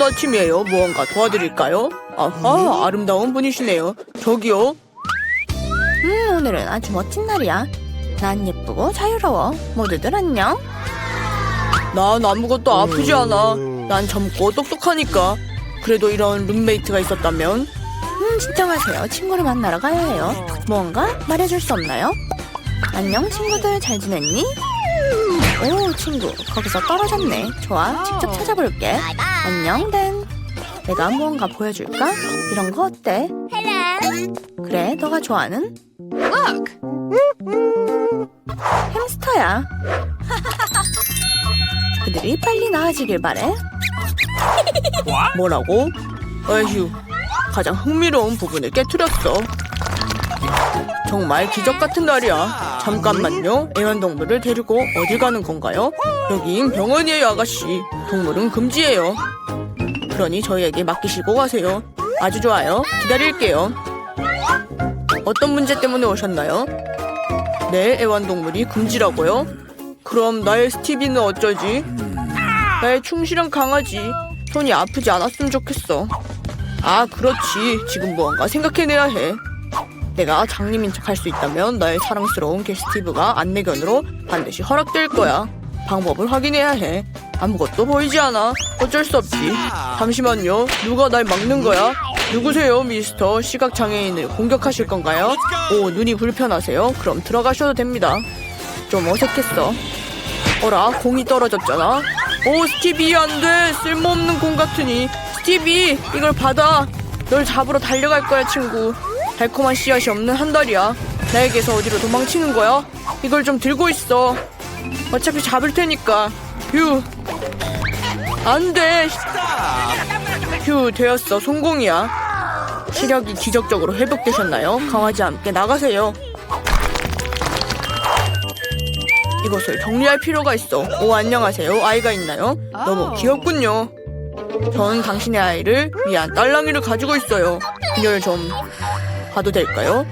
좋은 아침이에요. 무언가 도와드릴까요? 아하, 아름다운 분이시네요. 저기요. 음, 오늘은 아주 멋진 날이야. 난 예쁘고 자유로워. 모두들 안녕. 난 아무것도 아프지 않아. 난 젊고 똑똑하니까. 그래도 이런 룸메이트가 있었다면 음, 진정하세요. 친구를 만나러 가야 해요. 무언가 말해줄 수 없나요? 안녕, 친구들 잘 지냈니? 오, 친구. 거기서 떨어졌네. 좋아, 직접 찾아볼게. 안녕, 댄. 내가 무언가 보여줄까? 이런 거 어때? 그래, 너가 좋아하는? 햄스터야. 그들이 빨리 나아지길 바래. 뭐라고? 에휴, 가장 흥미로운 부분을 깨트렸어. 정말 기적 같은 날이야. 잠깐만요. 애완동물을 데리고 어디 가는 건가요? 여긴 병원이에요, 아가씨. 동물은 금지예요. 그러니 저희에게 맡기시고 가세요. 아주 좋아요. 기다릴게요. 어떤 문제 때문에 오셨나요? 내 애완동물이 금지라고요? 그럼 나의 스티비는 어쩌지? 나의 충실한 강아지. 손이 아프지 않았으면 좋겠어. 아, 그렇지. 지금 무언가 생각해내야 해. 내가 장님인 척할 수 있다면 나의 사랑스러운 개 스티브가 안내견으로 반드시 허락될 거야. 방법을 확인해야 해. 아무것도 보이지 않아. 어쩔 수 없지. 잠시만요. 누가 날 막는 거야? 누구세요, 미스터? 시각장애인을 공격하실 건가요? 오, 눈이 불편하세요? 그럼 들어가셔도 됩니다. 좀 어색했어. 어라, 공이 떨어졌잖아. 오, 스티비, 안 돼. 쓸모없는 공 같으니. 스티비, 이걸 받아. 널 잡으러 달려갈 거야, 친구. 달콤한 씨앗이 없는 한 달이야. 나에게서 어디로 도망치는 거야? 이걸 좀 들고 있어. 어차피 잡을 테니까. 휴. 안 돼. 휴, 되었어. 성공이야. 시력이 기적적으로 회복되셨나요? 강아지와 함께 나가세요. 이것을 정리할 필요가 있어. 오, 안녕하세요. 아이가 있나요? 너무 귀엽군요. 전 당신의 아이를 위한 딸랑이를 가지고 있어요. 그녀를 좀 봐도 될까요?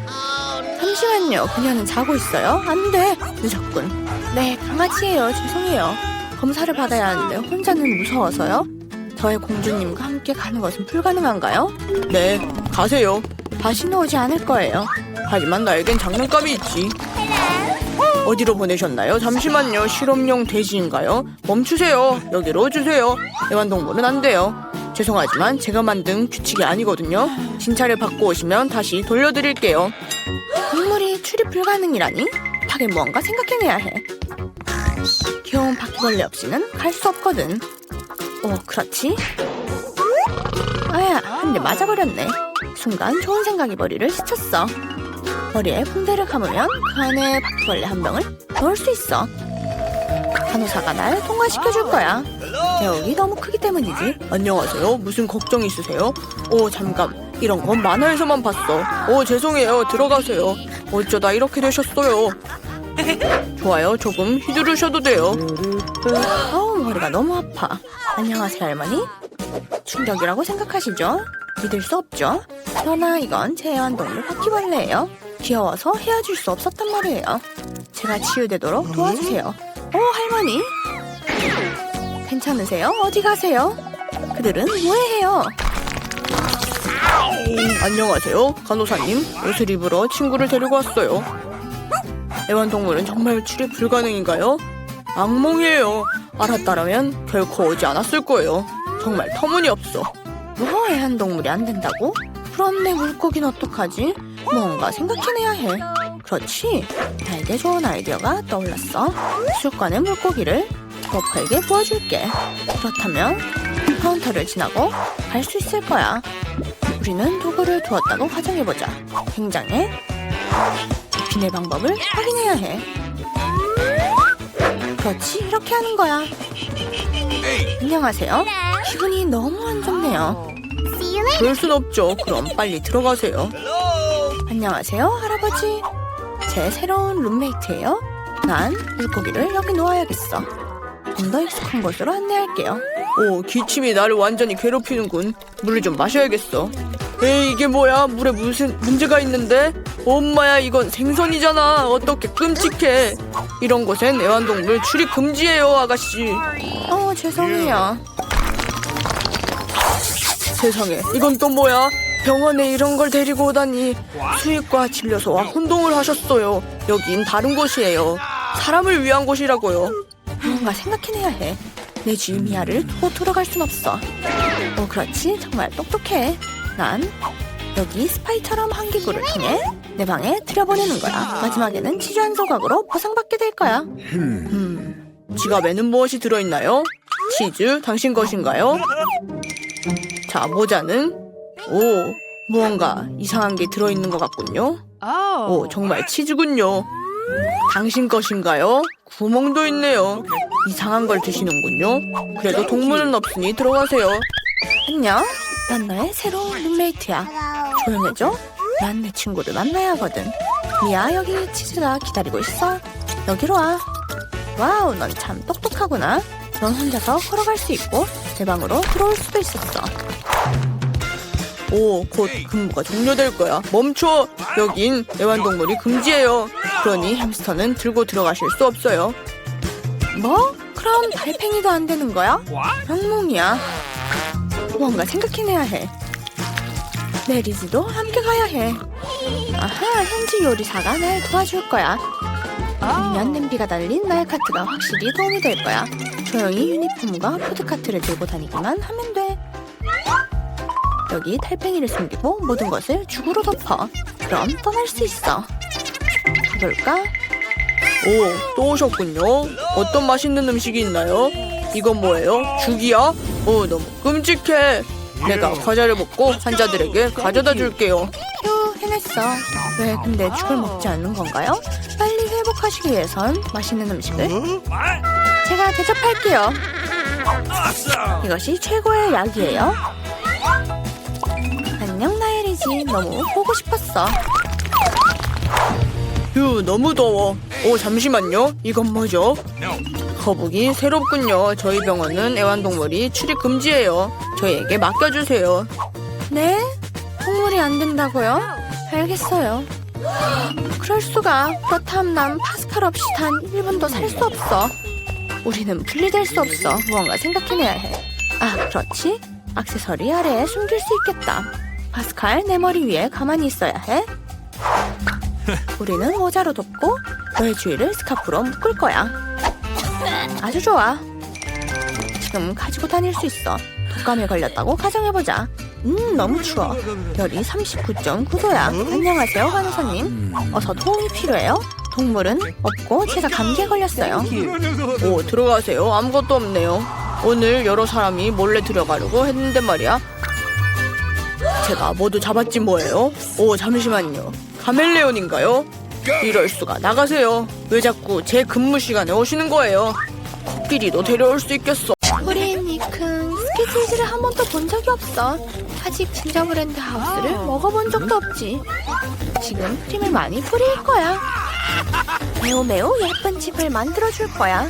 잠시만요. 그녀는 자고 있어요? 안 돼. 늦었군. 네, 강아지예요. 죄송해요. 검사를 받아야 하는데 혼자는 무서워서요. 저의 공주님과 함께 가는 것은 불가능한가요? 네, 가세요. 다시는 오지 않을 거예요. 하지만 나에겐 장난감이 있지. 어디로 보내셨나요? 잠시만요. 실험용 돼지인가요? 멈추세요. 여기로 주세요. 애완동물은 안 돼요. 죄송하지만 제가 만든 규칙이 아니거든요. 진찰을 받고 오시면 다시 돌려드릴게요. 동물이 출입 불가능이라니? 하긴 무언가 생각해내야 해. 귀여운 바퀴벌레 없이는 갈 수 없거든. 오, 그렇지? 아야, 한 대 맞아버렸네. 순간 좋은 생각이 머리를 스쳤어. 머리에 붕대를 감으면 그 안에 바퀴벌레 한 명을 넣을 수 있어. 간호사가 날 통과시켜줄 거야. 대옥이 너무 크기 때문이지. 안녕하세요. 무슨 걱정 있으세요? 오, 잠깐. 이런 건 만화에서만 봤어. 오, 죄송해요. 들어가세요. 어쩌다 이렇게 되셨어요. 좋아요. 조금 휘두르셔도 돼요. 어우, 머리가 너무 아파. 안녕하세요, 할머니. 충격이라고 생각하시죠? 믿을 수 없죠? 그러나 이건 제 애완동물 바퀴벌레예요. 귀여워서 헤어질 수 없었단 말이에요. 제가 치유되도록 도와주세요. 오, 할머니. 괜찮으세요? 어디 가세요? 그들은 뭐해요? 안녕하세요. 간호사님. 옷을 입으러 친구를 데리고 왔어요. 애완동물은 정말 출입 불가능인가요? 악몽이에요. 알았다라면 결코 오지 않았을 거예요. 정말 터무니없어. 뭐 애완동물이 안 된다고? 그럼 내 물고기는 어떡하지? 뭔가 생각해내야 해. 그렇지. 나에게 좋은 아이디어가 떠올랐어. 수족관의 물고기를 버퍼에게 보여줄게. 그렇다면 카운터를 지나고 갈 수 있을 거야. 우리는 도구를 두었다고 가정해보자. 굉장해. 비내 방법을 확인해야 해. 그렇지, 이렇게 하는 거야. 안녕하세요. 기분이 너무 안 좋네요. 그럴 순 없죠. 그럼 빨리 들어가세요. 안녕하세요, 할아버지. 제 새로운 룸메이트예요. 난 물고기를 여기 놓아야겠어. 좀더 익숙한 곳으로 안내할게요. 오, 기침이 나를 완전히 괴롭히는군. 물을 좀 마셔야겠어. 에이, 이게 뭐야? 물에 무슨 문제가 있는데? 엄마야, 이건 생선이잖아. 어떻게 끔찍해. 이런 곳엔 애완동물 출입 금지예요, 아가씨. 어, 죄송해요. 세상에 이건 또 뭐야? 병원에 이런 걸 데리고 오다니 수의과 진료소와 혼동을 하셨어요. 여긴 다른 곳이에요. 사람을 위한 곳이라고요. 뭔가 생각해내야 해. 내 주인 미아를 두고 돌아갈 순 없어. 오, 그렇지. 정말 똑똑해. 난 여기 스파이처럼 한 기구를 통해 내 방에 들여보내는 거야. 마지막에는 치주한 소각으로 보상받게 될 거야. 음, 지갑에는 무엇이 들어있나요? 치즈, 당신 것인가요? 자, 모자는? 오, 무언가 이상한 게 들어있는 것 같군요. 오, 정말 치즈군요. 당신 것인가요? 구멍도 있네요. 이상한 걸 드시는군요. 그래도 동물은 없으니 들어가세요. 안녕. 난 너의 새로운 룸메이트야. 조용해줘. 난 내 친구를 만나야 하거든. 미아, 여기 치즈가 기다리고 있어. 여기로 와. 와우, 넌 참 똑똑하구나. 넌 혼자서 걸어갈 수 있고 내 방으로 들어올 수도 있었어. 오, 곧 근무가 종료될 거야. 멈춰! 여긴 애완동물이 금지예요. 그러니 햄스터는 들고 들어가실 수 없어요. 뭐? 그럼 달팽이도 안 되는 거야? 악몽이야. 뭔가 생각해내야 해. 메리즈도 함께 가야 해. 아하, 현지 요리사가 날 도와줄 거야. 아니면 냄비가 달린 나의 카트가 확실히 도움이 될 거야. 조용히 유니폼과 푸드카트를 들고 다니기만 하면 돼. 여기 달팽이를 숨기고 모든 것을 죽으로 덮어. 그럼 떠날 수 있어. 가볼까? 오, 또 오셨군요. 어떤 맛있는 음식이 있나요? 이건 뭐예요? 죽이야? 오, 너무 끔찍해. 내가 과자를 먹고 환자들에게 가져다 줄게요. 휴, 해냈어. 왜 근데 죽을 먹지 않는 건가요? 빨리 회복하시기 위해선 맛있는 음식을 제가 대접할게요. 이것이 최고의 약이에요. 안녕 나엘이지. 너무 보고 싶었어. 휴, 너무 더워. 오, 잠시만요. 이건 뭐죠? 거북이 새롭군요. 저희 병원은 애완동물이 출입 금지예요. 저희에게 맡겨주세요. 네? 동물이 안 된다고요? 알겠어요. 그럴 수가. 그렇다면 난 파스칼 없이 단 1분도 살 수 없어. 우리는 분리될 수 없어. 무언가 생각해내야 해. 아, 그렇지. 액세서리 아래에 숨길 수 있겠다. 파스칼, 내 머리 위에 가만히 있어야 해. 우리는 모자로 덮고 너의 주위를 스카프로 묶을 거야. 아주 좋아. 지금 가지고 다닐 수 있어. 독감에 걸렸다고 가정해보자. 음, 너무 추워. 열이 39.9도야. 안녕하세요, 간호사님. 어서 도움이 필요해요? 동물은 없고 제가 감기에 걸렸어요. 오, 들어가세요. 아무것도 없네요. 오늘 여러 사람이 몰래 들어가려고 했는데 말이야. 제가 모두 잡았지 뭐예요? 오, 잠시만요. 카멜레온인가요? 이럴 수가 나가세요. 왜 자꾸 제 근무 시간에 오시는 거예요? 코끼리도 데려올 수 있겠어. 우리 니큰 스키치즈를 한 번도 본 적이 없어. 아직 진저 브랜드 하우스를 먹어본 적도 없지. 지금 크림을 많이 뿌릴 거야. 매우 매우 예쁜 집을 만들어줄 거야.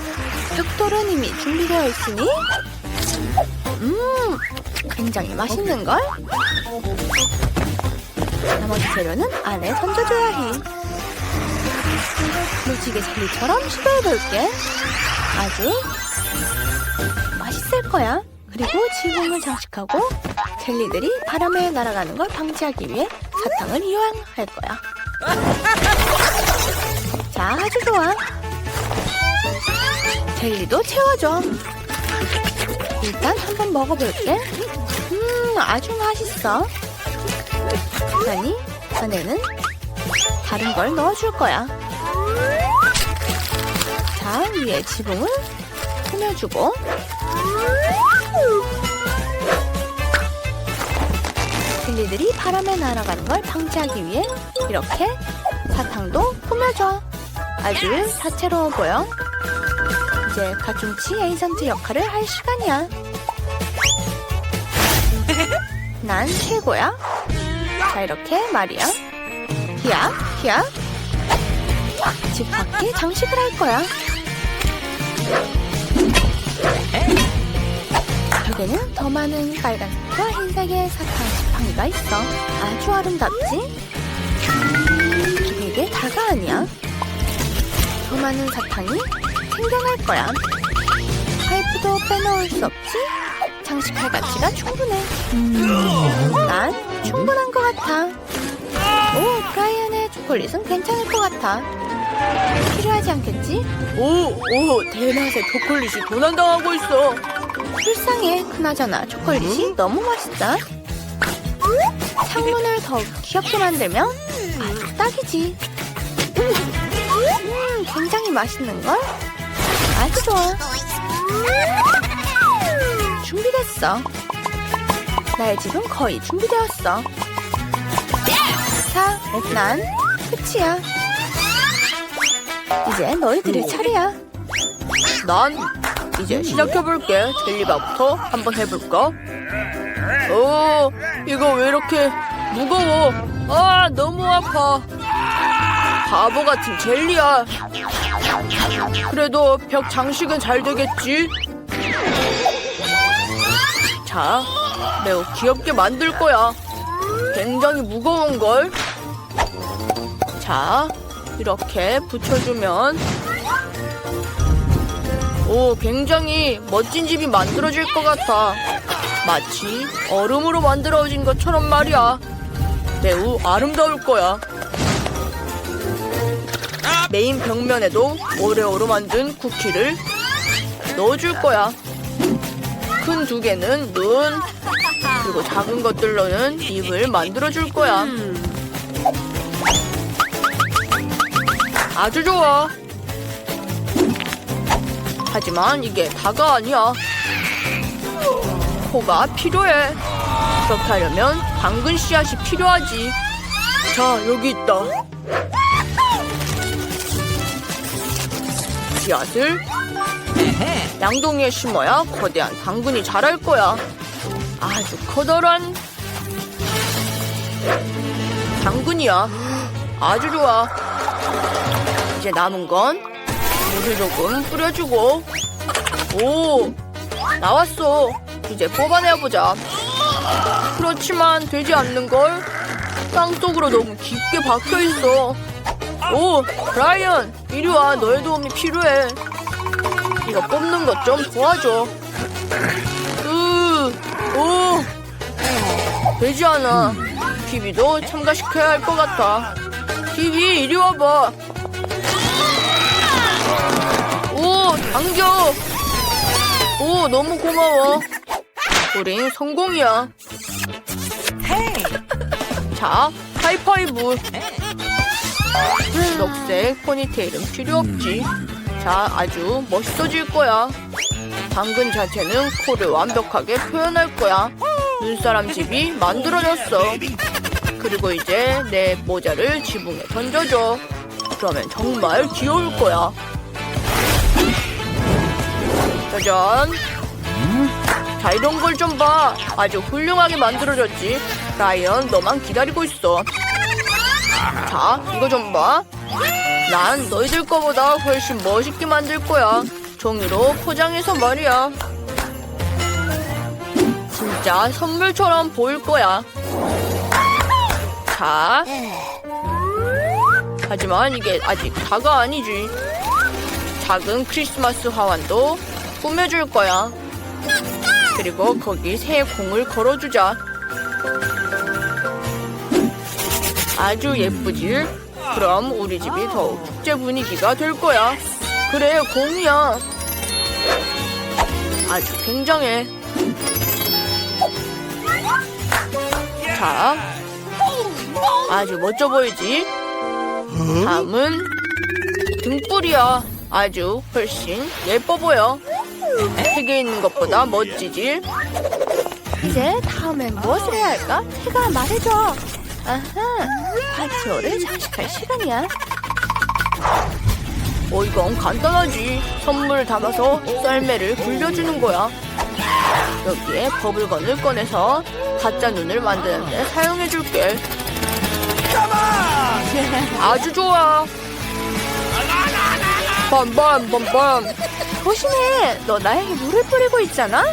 벽돌은 이미 준비되어 있으니 음 굉장히 맛있는 걸? 나머지 재료는 안에 던져줘야 해. 무지개 젤리처럼 시도해볼게. 아주 맛있을 거야. 그리고 지붕을 장식하고 젤리들이 바람에 날아가는 걸 방지하기 위해 사탕을 이용할 거야. 자, 아주 좋아. 젤리도 채워줘. 일단 한번 먹어볼게. 음, 아주 맛있어. 아니, 안에는 다른 걸 넣어줄 거야. 자, 위에 지붕을 꾸며주고 젤리들이 바람에 날아가는 걸 방지하기 위해 이렇게 사탕도 꾸며줘. 아주 다채로워 보여. 이제 가중치 에이전트 역할을 할 시간이야. 난 최고야. 자, 이렇게 말이야. 히야, 히야. 집 밖에 장식을 할 거야. 벽에는 더 많은 빨간색과 흰색의 사탕 지팡이가 있어. 아주 아름답지? 이게 다가 아니야. 더 많은 사탕이 생겨날 거야. 파이프도 빼놓을 수 없지? 장식할 가치가 충분해. 음, 난 충분한 것 같아. 오, 브라이언의 초콜릿은 괜찮을 것 같아. 필요하지 않겠지? 오, 오, 대낮에 초콜릿이 도난당하고 있어. 불쌍해. 그나저나 초콜릿이 너무 맛있다. 창문을 더욱 귀엽게 만들면 아주 딱이지. 음, 굉장히 맛있는걸? 아주 좋아. 준비됐어. 나의 집은 거의 준비되었어. 자, 난 끝이야. 이제 너희들의 차례야. 난 이제 시작해볼게. 젤리바부터 한번 해볼까? 오, 이거 왜 이렇게 무거워? 아, 너무 아파. 바보 같은 젤리야. 그래도 벽 장식은 잘 되겠지? 자, 매우 귀엽게 만들 거야. 굉장히 무거운 걸. 자, 이렇게 붙여주면 오, 굉장히 멋진 집이 만들어질 것 같아. 마치 얼음으로 만들어진 것처럼 말이야. 매우 아름다울 거야. 메인 벽면에도 오레오로 만든 쿠키를 넣어줄 거야. 큰 두 개는 눈, 그리고 작은 것들로는 입을 만들어줄 거야. 아주 좋아. 하지만 이게 다가 아니야. 코가 필요해. 그렇게 하려면 당근 씨앗이 필요하지. 자, 여기 있다. 씨앗을 양동이에 심어야 거대한 당근이 자랄 거야. 아주 커다란 당근이야. 아주 좋아. 이제 남은 건 물을 조금 뿌려주고. 오 나왔어. 이제 뽑아내보자. 그렇지만 되지 않는 걸 땅 속으로 너무 깊게 박혀 있어. 오 브라이언 이리 와. 너의 도움이 필요해 이거 뽑는 것 좀 도와줘 으 오 되지 않아 비비도 참가시켜야 할 것 같아 비비 이리 와봐 오, 당겨! 오, 너무 고마워. 우린 성공이야. 자, 하이파이브. 녹색 포니테일은 필요 없지. 자, 아주 멋있어질 거야. 당근 자체는 코를 완벽하게 표현할 거야. 눈사람 집이 만들어졌어. 그리고 이제 내 모자를 지붕에 던져줘. 그러면 정말 귀여울 거야. 짜잔. 자, 이런 걸 좀 봐. 아주 훌륭하게 만들어졌지. 라이언, 너만 기다리고 있어. 자, 이거 좀 봐. 난 너희들 거보다 훨씬 멋있게 만들 거야. 종이로 포장해서 말이야. 진짜 선물처럼 보일 거야. 자. 하지만 이게 아직 다가 아니지. 작은 크리스마스 화환도 꾸며줄 거야. 그리고 거기 새 공을 걸어주자. 아주 예쁘지? 그럼 우리 집이 더욱 축제 분위기가 될 거야. 그래, 공이야. 아주 굉장해. 자, 아주 멋져 보이지? 다음은 등불이야. 아주 훨씬 예뻐 보여. 책에 있는 것보다 멋지지? 이제 다음엔 무엇을 해야 할까? 해가 말해줘. 아하, 파티오를 장식할 시간이야. 어, 이건 간단하지. 선물을 담아서 썰매를 굴려주는 거야. 여기에 버블건을 꺼내서 가짜 눈을 만드는데 사용해줄게. 아주 좋아. 빰빰 빰빰. 조심해. 너 나에게 물을 뿌리고 있잖아.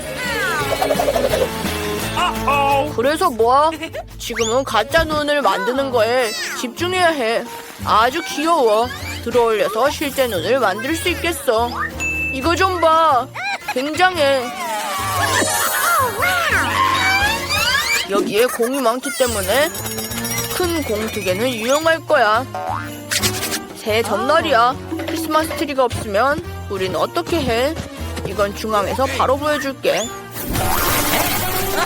그래서 뭐야? 지금은 가짜 눈을 만드는 거에 집중해야 해. 아주 귀여워. 들어올려서 실제 눈을 만들 수 있겠어. 이거 좀 봐. 굉장해. 여기에 공이 많기 때문에 큰 공 두 개는 유용할 거야. 새해 전날이야. 크리스마스 트리가 없으면 우린 어떻게 해? 이건 중앙에서 바로 보여줄게.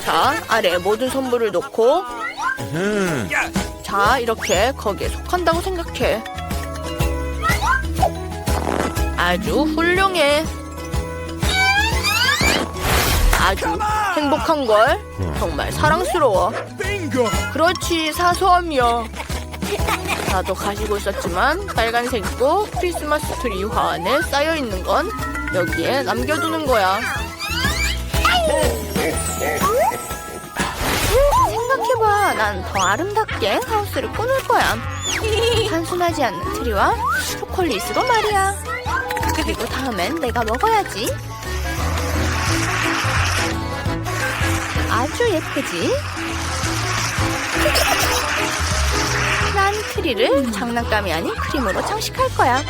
자, 아래 모든 선물을 놓고 자, 이렇게 거기에 속한다고 생각해. 아주 훌륭해. 아주 행복한 걸. 정말 사랑스러워. 그렇지, 사소함이야. 나도 가지고 있었지만 빨간색이고 크리스마스 트리 화환에 쌓여 있는 건 여기에 남겨두는 거야. 난 더 아름답게 하우스를 꾸밀 거야. 단순하지 않는 트리와 초콜릿으로 말이야. 그리고 다음엔 내가 먹어야지. 아주 예쁘지? 난 트리를 장난감이 아닌 크림으로 장식할 거야.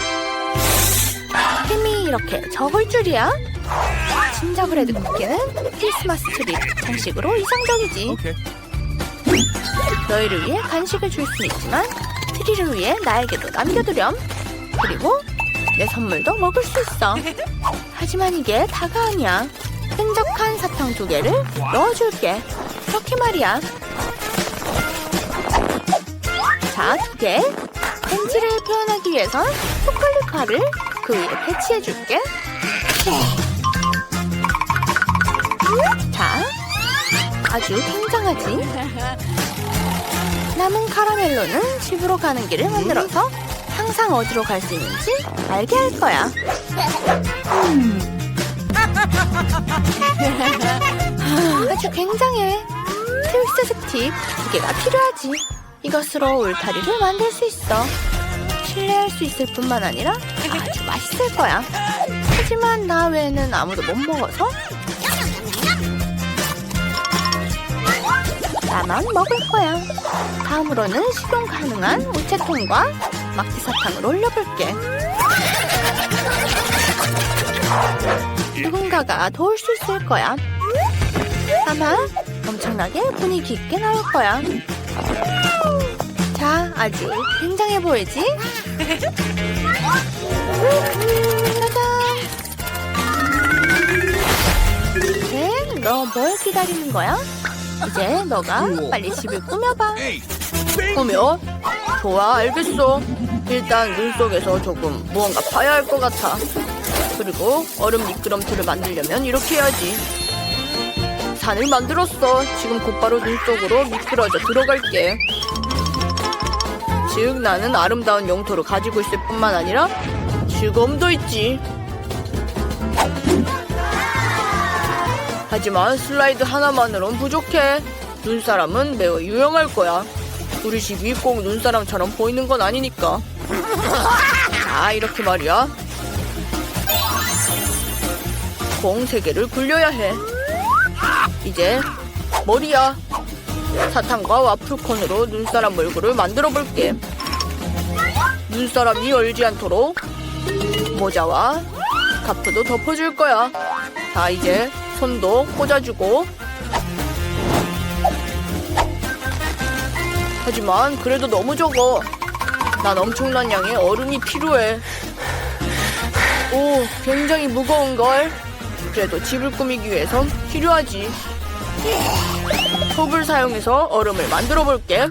크림이 이렇게 적을 줄이야. 진저브레드 쿠키는 크리스마스 트리 장식으로 이상적이지. 너희를 위해 간식을 줄 수는 있지만 트리를 위해 나에게도 남겨두렴. 그리고 내 선물도 먹을 수 있어. 하지만 이게 다가 아니야. 끈적한 사탕 두 개를 넣어줄게. 이렇게 말이야. 자, 두 개. 벤치를 표현하기 위해선 초콜릿 파를 그 위에 배치해줄게. 자, 아주 굉장하지? 남은 카라멜로는 집으로 가는 길을 만들어서 항상 어디로 갈 수 있는지 알게 할 거야. 아주 굉장해. 트위스트 스틱 두 개가 필요하지. 이것으로 울타리를 만들 수 있어. 신뢰할 수 있을 뿐만 아니라 아주 맛있을 거야. 하지만 나 외에는 아무도 못 먹어서 나만 먹을 거야. 다음으로는 식용 가능한 우체통과 막대 사탕을 올려볼게. 누군가가 도울 수 있을 거야. 아마 엄청나게 분위기 있게 나올 거야. 자, 아주 굉장해 보이지? 짜잔! 이제 너뭘 기다리는 거야? 이제 너가 빨리 집을 꾸며봐. 꾸며? 좋아, 알겠어. 일단 눈 속에서 조금 무언가 파야 할 것 같아. 그리고 얼음 미끄럼틀을 만들려면 이렇게 해야지. 산을 만들었어. 지금 곧바로 눈 속으로 미끄러져 들어갈게. 즉, 나는 아름다운 영토를 가지고 있을 뿐만 아니라 즐거움도 있지. 하지만 슬라이드 하나만으론 부족해. 눈사람은 매우 유용할 거야. 우리 집이 꼭 눈사람처럼 보이는 건 아니니까. 자, 이렇게 말이야. 공 세 개를 굴려야 해. 이제 머리야. 사탕과 와플콘으로 눈사람 얼굴을 만들어 볼게. 눈사람이 얼지 않도록 모자와 가프도 덮어줄 거야. 자, 이제 손도 꽂아주고. 하지만 그래도 너무 적어. 난 엄청난 양의 얼음이 필요해. 오, 굉장히 무거운 걸. 그래도 집을 꾸미기 위해선 필요하지. 톱을 사용해서 얼음을 만들어 볼게.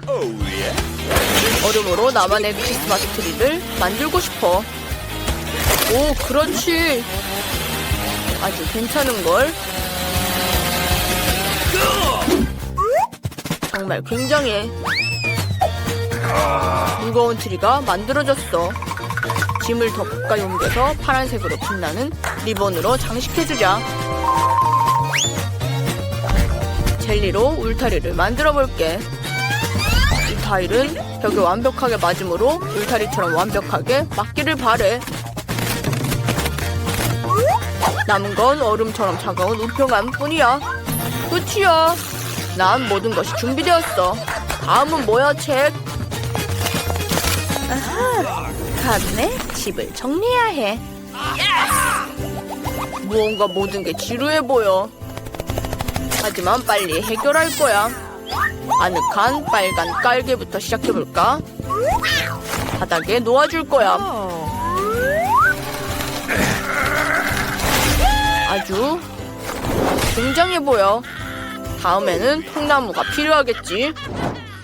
얼음으로 나만의 크리스마스 트리를 만들고 싶어. 오, 그렇지. 아주 괜찮은 걸. 정말 굉장해. 무거운 트리가 만들어졌어. 짐을 더 가까이 옮겨서 파란색으로 빛나는 리본으로 장식해주자. 젤리로 울타리를 만들어 볼게. 이 타일은 벽에 완벽하게 맞으므로 울타리처럼 완벽하게 맞기를 바래. 남은 건 얼음처럼 차가운 우평함 뿐이야. 끝이야. 난 모든 것이 준비되었어. 다음은 뭐야, 책? 아하, 다음에 집을 정리해야 해. 무언가 모든 게 지루해 보여. 하지만 빨리 해결할 거야. 아늑한 빨간 깔개부터 시작해볼까? 바닥에 놓아줄 거야. 아주 굉장해 보여. 다음에는 통나무가 필요하겠지.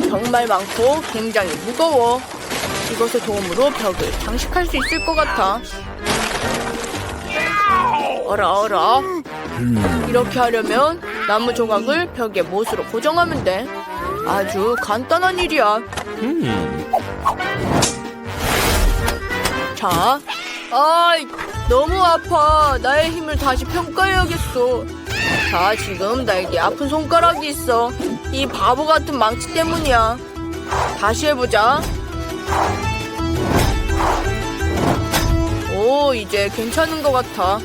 정말 많고 굉장히 무거워. 이것의 도움으로 벽을 장식할 수 있을 것 같아. 어라 어라. 이렇게 하려면 나무 조각을 벽에 못으로 고정하면 돼. 아주 간단한 일이야. 자, 아이, 너무 아파. 나의 힘을 다시 평가해야겠어. 자, 지금 나에게 아픈 손가락이 있어. 이 바보 같은 망치 때문이야. 다시 해보자. 오, 이제 괜찮은 것 같아.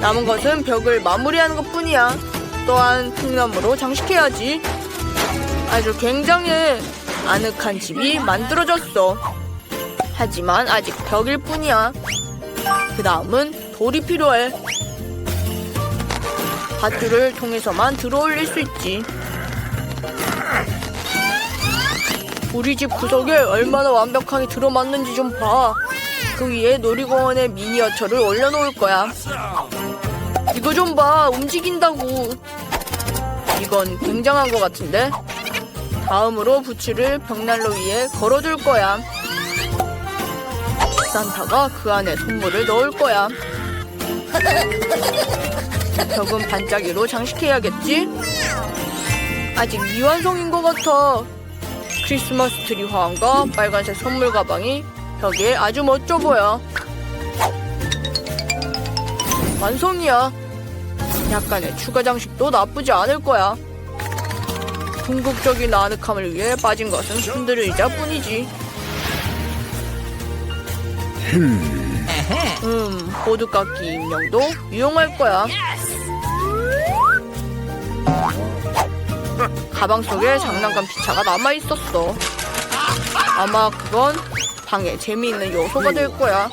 남은 것은 벽을 마무리하는 것 뿐이야. 또한 통나무로 장식해야지. 아주 굉장해. 아늑한 집이 만들어졌어. 하지만 아직 벽일 뿐이야. 그 다음은 돌이 필요해. 밧줄을 통해서만 들어올릴 수 있지. 우리 집 구석에 얼마나 완벽하게 들어맞는지 좀 봐. 그 위에 놀이공원의 미니어처를 올려놓을 거야. 이거 좀 봐. 움직인다고. 이건 굉장한 것 같은데? 다음으로 부츠를 벽난로 위에 걸어둘 거야. 산타가 그 안에 선물을 넣을 거야. 벽은 반짝이로 장식해야겠지? 아직 미완성인 것 같아. 크리스마스 트리 화환과 빨간색 선물 가방이 벽에 아주 멋져 보여. 완성이야. 약간의 추가 장식도 나쁘지 않을 거야. 궁극적인 아늑함을 위해 빠진 것은 흔들 의자 뿐이지. 음, 보드깎기 인형도 유용할 거야. 가방 속에 장난감 피차가 남아 있었어. 아마 그건 방에 재미있는 요소가 될 거야.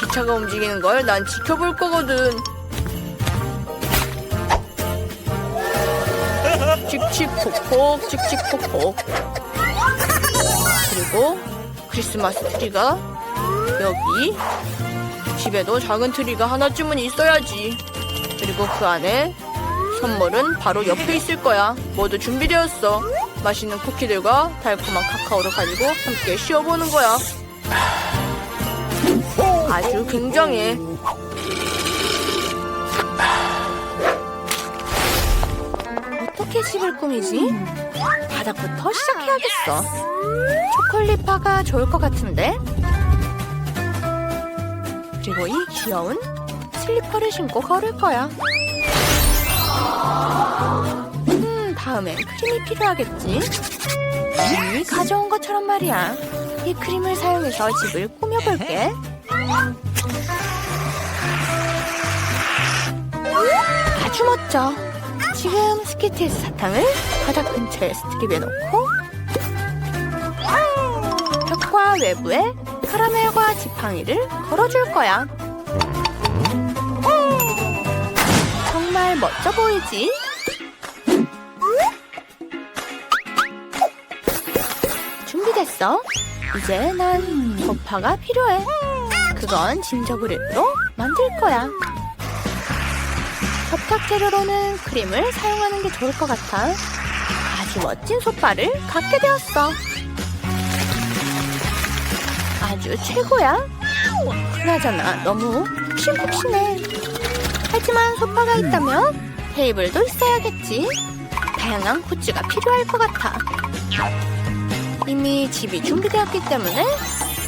기차가 움직이는 걸 난 지켜볼 거거든. 칙칙폭폭, 칙칙폭폭. 그리고 크리스마스 트리가 여기 집에도 작은 트리가 하나쯤은 있어야지. 그리고 그 안에 선물은 바로 옆에 있을 거야. 모두 준비되었어. 맛있는 쿠키들과 달콤한 카카오를 가지고 함께 쉬어보는 거야. 아주 굉장해. 어떻게 집을 꾸미지? 바닥부터 시작해야겠어. 초콜릿 바가 좋을 것 같은데? 그리고 이 귀여운 슬리퍼를 신고 걸을 거야. 음, 다음엔 크림이 필요하겠지? 이미 가져온 것처럼 말이야. 이 크림을 사용해서 집을 꾸며볼게. 아주 멋져. 지금 스키트에서 사탕을 바닥 근처에 스틱에 놓고 벽과 외부에 카라멜과 지팡이를 걸어줄 거야. 정말 멋져 보이지? 준비됐어. 이제 난 소파가 필요해. 그건 진저브레드로 만들 거야. 접착 재료로는 크림을 사용하는 게 좋을 것 같아. 아주 멋진 소파를 갖게 되었어. 아주 최고야. 그나저나 너무 푹신푹신해. 하지만 소파가 있다면 테이블도 있어야겠지. 다양한 굿즈가 필요할 것 같아. 이미 집이 준비되었기 때문에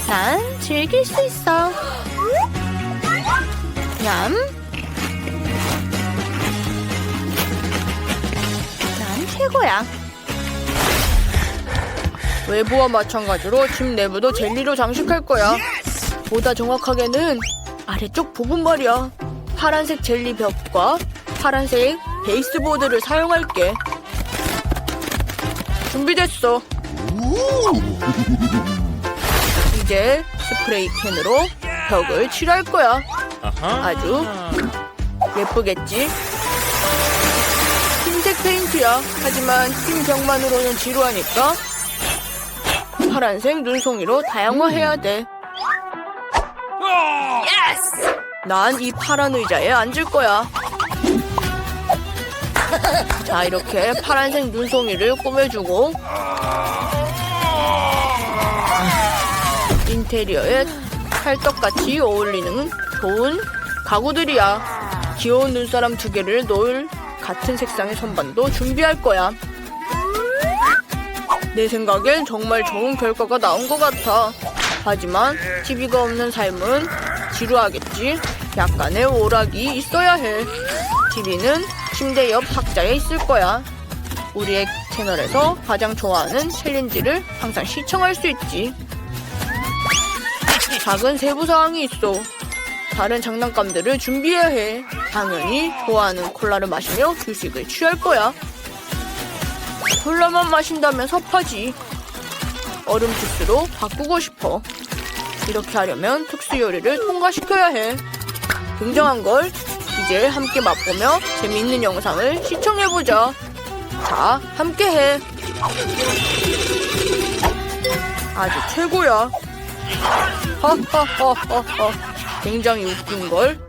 난 즐길 수 있어. 얌. 난 최고야. 외부와 마찬가지로 집 내부도 젤리로 장식할 거야. 보다 정확하게는 아래쪽 부분 말이야. 파란색 젤리 벽과 파란색 베이스보드를 사용할게. 준비됐어. 이제 스프레이 캔으로 벽을 칠할 거야. 아주 예쁘겠지? 흰색 흰색 페인트야. 하지만 흰 벽만으로는 지루하니까 파란색 눈송이로 다양화해야 돼. 난이 파란 의자에 앉을 거야. 자, 이렇게 파란색 눈송이를 꾸며주고 인테리어에 찰떡같이 어울리는 좋은 가구들이야. 귀여운 눈사람 두 개를 놓을 같은 색상의 선반도 준비할 거야. 내 생각엔 정말 좋은 결과가 나온 것 같아. 하지만 TV가 없는 삶은 지루하겠지. 약간의 오락이 있어야 해. TV는 침대 옆 상자에 있을 거야. 우리의 채널에서 가장 좋아하는 챌린지를 항상 시청할 수 있지. 작은 세부 사항이 있어. 다른 장난감들을 준비해야 해. 당연히 좋아하는 콜라를 마시며 휴식을 취할 거야. 콜라만 마신다면 섭하지. 얼음 주스로 바꾸고 싶어. 이렇게 하려면 특수 요리를 통과시켜야 해. 굉장한 걸 이제 함께 맛보며 재미있는 영상을 시청해보자. 자, 함께 해. 아주 최고야. 하하하하하. 굉장히 웃긴 걸.